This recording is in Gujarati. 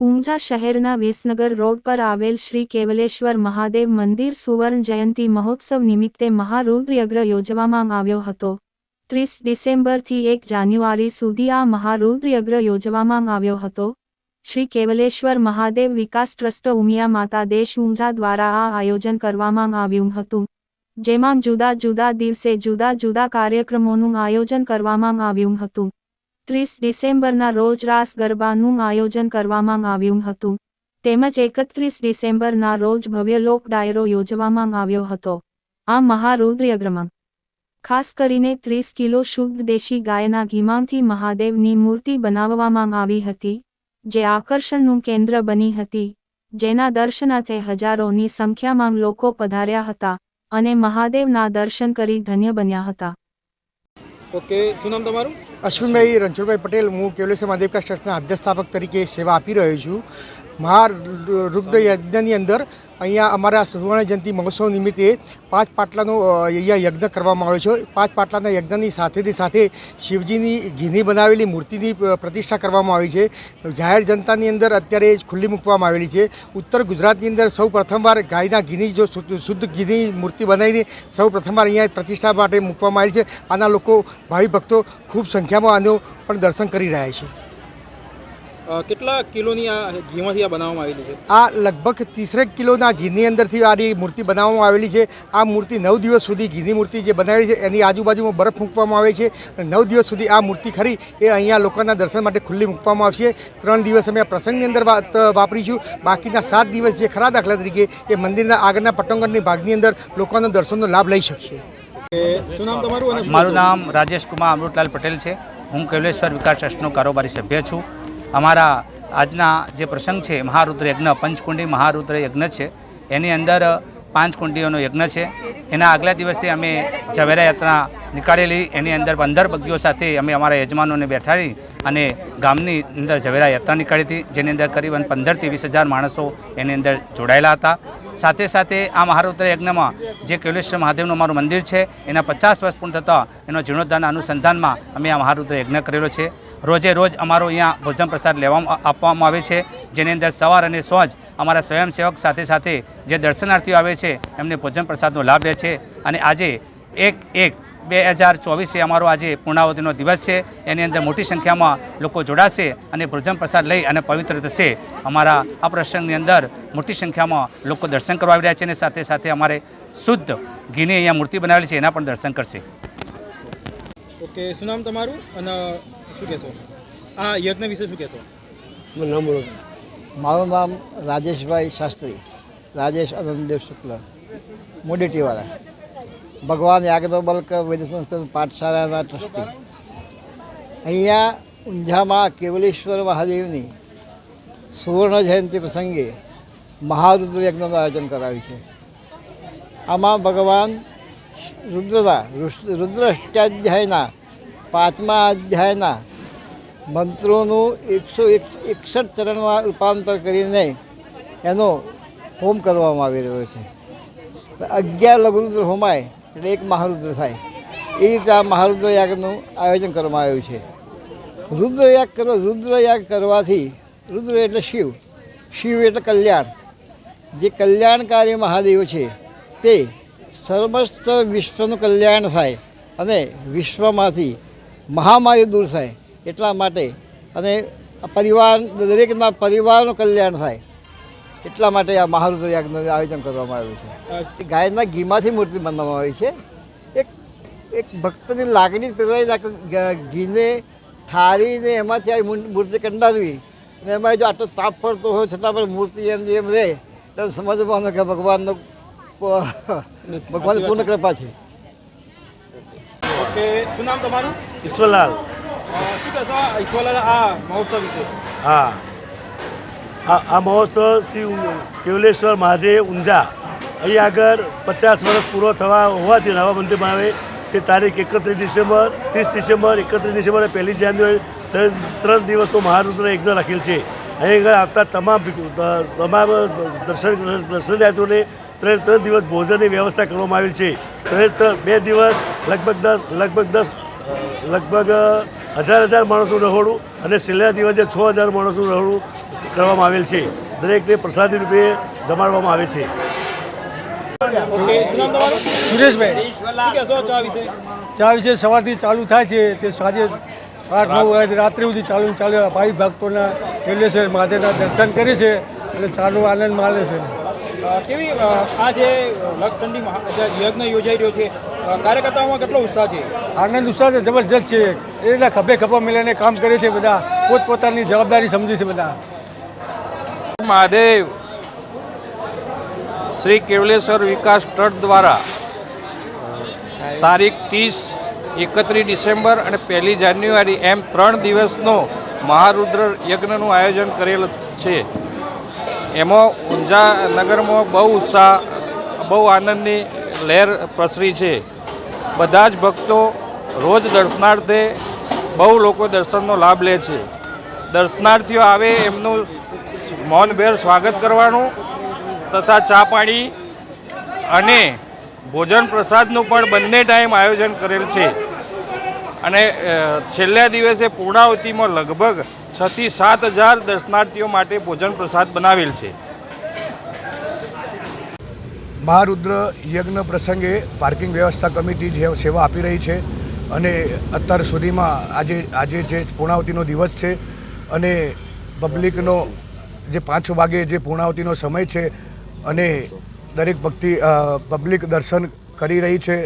ઊંઝા શહેરના વિસનગર રોડ પર આવેલ શ્રી કેવલેશ્વર મહાદેવ મંદિર સુવર્ણ જયંતિ મહોત્સવ નિમિત્તે મહારુદ્રયજ્ઞ યોજવામાં આવ્યો હતો. ત્રીસ ડિસેમ્બરથી એક જાન્યુઆરી સુધી આ મહારુદ્રયજ્ઞ યોજવામાં આવ્યો હતો. શ્રી કેવલેશ્વર મહાદેવ વિકાસ ટ્રસ્ટ ઉમિયા માતા દેશ ઊંઝા દ્વારા આ આયોજન કરવામાં આવ્યું હતું. જેમાં જુદા જુદા દિવસે જુદા જુદા કાર્યક્રમોનું આયોજન કરવામાં આવ્યું હતું. ત્રીસ ડિસેમ્બરના રોજ રાસ ગરબાનું આયોજન કરવામાં આવ્યું હતું. તેમજ એકત્રીસ ડિસેમ્બરના રોજ ભવ્ય લોક ડાયરો યોજવામાં આવ્યો હતો. આ મહારુદ્રયગ્રમાં ખાસ કરીને ત્રીસ કિલો શુદ્ધ દેશી ગાયના ઘીમાંથી મહાદેવની મૂર્તિ બનાવવામાં આવી હતી, જે આકર્ષણનું કેન્દ્ર બની હતી, જેના દર્શનાર્થે હજારોની સંખ્યામાં લોકો પધાર્યા હતા અને મહાદેવના દર્શન કરી ધન્ય બન્યા હતા. ઓકે, શું નામ તમારું? અશ્વિનભાઈ રણછોડભાઈ પટેલ. હું કેવલેશ્વર મહાદેવકા ટ્રસ્ટના અધ્યક્ષ સ્થાપક તરીકે સેવા આપી રહ્યો છું. મહારુદ્ર યજ્ઞની અંદર અહીંયા અમારા સુવર્ણ જયંતિ મહોત્સવ નિમિત્તે પાંચ પાટલાનો અહીંયા યજ્ઞ કરવામાં આવ્યો છે. પાંચ પાટલાના યજ્ઞની સાથેથી સાથે શિવજીની ઘીની બનાવેલી મૂર્તિની પ્રતિષ્ઠા કરવામાં આવી છે. જાહેર જનતાની અંદર અત્યારે ખુલ્લી મૂકવામાં આવેલી છે. ઉત્તર ગુજરાતની અંદર સૌ પ્રથમવાર ગાયના ઘીની જો શુદ્ધ ઘીની મૂર્તિ બનાવીને સૌ પ્રથમવાર અહીંયા પ્રતિષ્ઠા માટે મૂકવામાં આવી છે. આના લોકો ભાવિ ભક્તો ખૂબ સંખ્યામાં આનું પણ દર્શન કરી રહ્યા છે. કેટલા કિલોની આ ઘીમાંથી આ બનાવવામાં આવેલી છે? આ લગભગ ત્રીસેક કિલોના ઘીની અંદરથી આની મૂર્તિ બનાવવામાં આવેલી છે. આ મૂર્તિ નવ દિવસ સુધી ઘીની મૂર્તિ જે બનાવેલી છે એની આજુબાજુમાં બરફ મૂકવામાં આવે છે. નવ દિવસ સુધી આ મૂર્તિ ખરી એ અહીંયા લોકોના દર્શન માટે ખુલ્લી મૂકવામાં આવશે. ત્રણ દિવસ અમે આ પ્રસંગની અંદર વાપરીશું બાકીના સાત દિવસ જે ખરા દાખલા તરીકે એ મંદિરના આગળના પટંગણની ભાગની અંદર લોકોના દર્શનનો લાભ લઈ શકશે. કે શું તમારું મારું નામ રાજેશ કુમાર અમૃતલાલ પટેલ છે. હું કેવલેશ્વર વિકાસ ટ્રસ્ટનો કારોબારી સભ્ય છું. અમારા આજના જે પ્રસંગ છે, મહારુદ્ર યજ્ઞ, પંચકુંડી મહારુદ્ર યજ્ઞ છે, એની અંદર પાંચ કુંડીઓનો યજ્ઞ છે. એના આગલા દિવસે અમે ઝવેરા યાત્રા નીકાળેલી, એની અંદર પંદર બગીઓ સાથે અમે અમારા યજમાનોને બેઠાડી અને ગામની અંદર ઝવેરા યાત્રા નીકાળી હતી, જેની અંદર કરીબન પંદરથી વીસ હજાર માણસો એની અંદર જોડાયેલા હતા. સાથે સાથે આ મહારુદ્ર યજ્ઞમાં જે કૈલેશ્વર મહાદેવનું અમારું મંદિર છે, એના પચાસ વર્ષ પૂર્ણ થતાં એનો જીર્ણોદ્ધારના અનુસંધાનમાં અમે આ મહારુદ્ર યજ્ઞ કરેલો છે. રોજે રોજ અમારો અહીંયા ભોજન પ્રસાદ લેવામાં આપવામાં આવે છે. જેની અંદર સવાર અને સોજ અમારા સ્વયંસેવક સાથે સાથે જે દર્શનાર્થીઓ આવે છે, એમને ભોજન પ્રસાદનો લાભ લે છે. અને આજે એક એક બે હજાર ચોવીસે અમારો આજે પૂર્ણાવતિનો દિવસ છે. એની અંદર મોટી સંખ્યામાં લોકો જોડાશે અને ભોજન પ્રસાદ લઈ અને પવિત્ર થશે. અમારા આ પ્રસંગની અંદર મોટી સંખ્યામાં લોકો દર્શન કરવા આવી રહ્યા છે અને સાથે સાથે અમારે શુદ્ધ ઘીની અહીંયા મૂર્તિ બનાવેલી છે, એના પણ દર્શન કરશે. ઓકે, શું નામ તમારું? અને શું કહેશો? આ યજ્ઞ વિશે શું કહેશો? મારું નામ રાજેશભાઈ શાસ્ત્રી, રાજેશ આનંદદેવ શુક્લ, મોડેટીવાળા. ભગવાન યાજ્ઞવલ્ક વૈદ્ય સંસ્થાન પાઠશાળાના ટ્રસ્ટી. અહીંયા ઊંઝામાં કેવલેશ્વર મહાદેવની સુવર્ણ જયંતિ પ્રસંગે મહારુદ્ર યજ્ઞનું આયોજન કરાવ્યું છે. આમાં ભગવાન રુદ્રના રુદ્ર અષ્ટાધ્યાયના પાંચમા અધ્યાયના મંત્રોનું એકસો એક એકસઠ ચરણમાં રૂપાંતર કરીને એનો હોમ કરવામાં આવી રહ્યો છે. અગિયાર લઘુરુદ્ર હોમાય એટલે એક મહારુદ્ર થાય. એ રીતે આ મહારુદ્ર યાગનું આયોજન કરવામાં આવ્યું છે. રુદ્રયાગ કરો, રુદ્રયાગ કરવાથી, રુદ્ર એટલે શિવ શિવ એટલે કલ્યાણ. જે કલ્યાણકારી મહાદેવ છે, તે સમસ્ત વિશ્વનું કલ્યાણ થાય અને વિશ્વમાંથી મહામારી દૂર થાય. એટલા માટે અને આ પરિવાર દરેકના પરિવારનું કલ્યાણ થાય. એટલા માટે આ મહારુદ્ર આયોજન કરવામાં આવ્યું છે. ગાયના ઘીમાંથી મૂર્તિ બનાવવામાં આવી છે. એક એક ભક્તની લાગણી આ ઘીને ઠારીને એમાંથી આ મૂર્તિ કંડારવી. અને એમાં જો આટલો તાપ પડતો હોય છતાં પણ મૂર્તિ એમ જે એમ રહે તો સમજવાનું કે ભગવાનનો ભગવાનની પૂર્ણ કૃપા છે. ઓકે શું નામ તમારું? ઈશ્વરલાલ. શું આ મહોત્સવ હા આ મહોત્સવ શ્રી કેવલેશ્વર મહાદેવ ઊંઝા. અહીં આગળ પચાસ વર્ષ પૂરો થવા હોવાથી નવા મંદિર બનાવે તે તારીખ એકત્રીસ ડિસેમ્બર, ત્રીસ ડિસેમ્બર, એકત્રીસ ડિસેમ્બર પહેલી જાન્યુઆરી ત્રણ દિવસનો મહારુદ્ર યજ્ઞ રાખેલ છે. અહીં આગળ આવતા તમામ તમામ દર્શન, દર્શનાર્થીઓને ત્રણ ત્રણ દિવસ ભોજનની વ્યવસ્થા કરવામાં આવેલ છે. ત્રણ બે દિવસ લગભગ દસ લગભગ દસ લગભગ હજાર હજાર માણસનું રહોડું અને છેલ્લા દિવસે છ હજાર માણસનું રહોડું કરવામાં આવેલ છે. દરેકને પ્રસાદી રૂપે જમાડવામાં આવે છે. સુરેશભાઈ ચા વિશે સવારથી ચાલુ થાય છે. તે સાંજે આઠ નવ વાગે રાત્રે સુધી ચાલુ ચાલુ ભાઈ ભક્તોના કેલેશ્વર મહાદેવના દર્શન કરે છે અને ચાનો આનંદ માણે છે. કેવી જે લક્ષચંડી યજ્ઞ યોજાઈ રહ્યો છે કાર્યકર્તાઓમાં કેટલો ઉત્સાહ છે? આનંદ ઉત્સાહ તો જબરજસ્ત છે. એ રીતના ખભે ખભા મિલીને કામ કરે છે બધા. પોતપોતાની જવાબદારી સમજે છે બધા. મહાદેવ શ્રી કેવલેશ્વર વિકાસ ટ્રસ્ટ દ્વારા તારીખ ત્રીસ એકત્રીસ ડિસેમ્બર અને પહેલી જાન્યુઆરી એમ ત્રણ દિવસનો મહારુદ્ર યજ્ઞનું આયોજન કરેલ છે. એમાં ઊંઝા નગરમાં બહુ ઉત્સાહ બહુ આનંદની લહેર પ્રસરી છે. બધા જ ભક્તો રોજ દર્શનાર્થે બહુ લોકો દર્શનનો લાભ લે છે. દર્શનાર્થીઓ આવે એમનું મૌનભેર સ્વાગત કરવાનું તથા ચા પાણી અને ભોજન પ્રસાદનું પણ બંને ટાઈમ આયોજન કરેલ છે. અને છેલ્લા દિવસે પૂર્ણાવતીમાં લગભગ છથી સાત હજાર દર્શનાર્થીઓ માટે ભોજન પ્રસાદ બનાવેલ છે. મહારુદ્ર યજ્ઞ પ્રસંગે પાર્કિંગ વ્યવસ્થા કમિટી જે સેવા આપી રહી છે અને અત્યાર સુધીમાં આજે આજે જે પૂર્ણાવતીનો દિવસ છે અને પબ્લિકનો જે પાંચ વાગે જે પૂર્ણાવતીનો સમય છે અને દરેક ભક્તિ પબ્લિક દર્શન કરી રહી છે.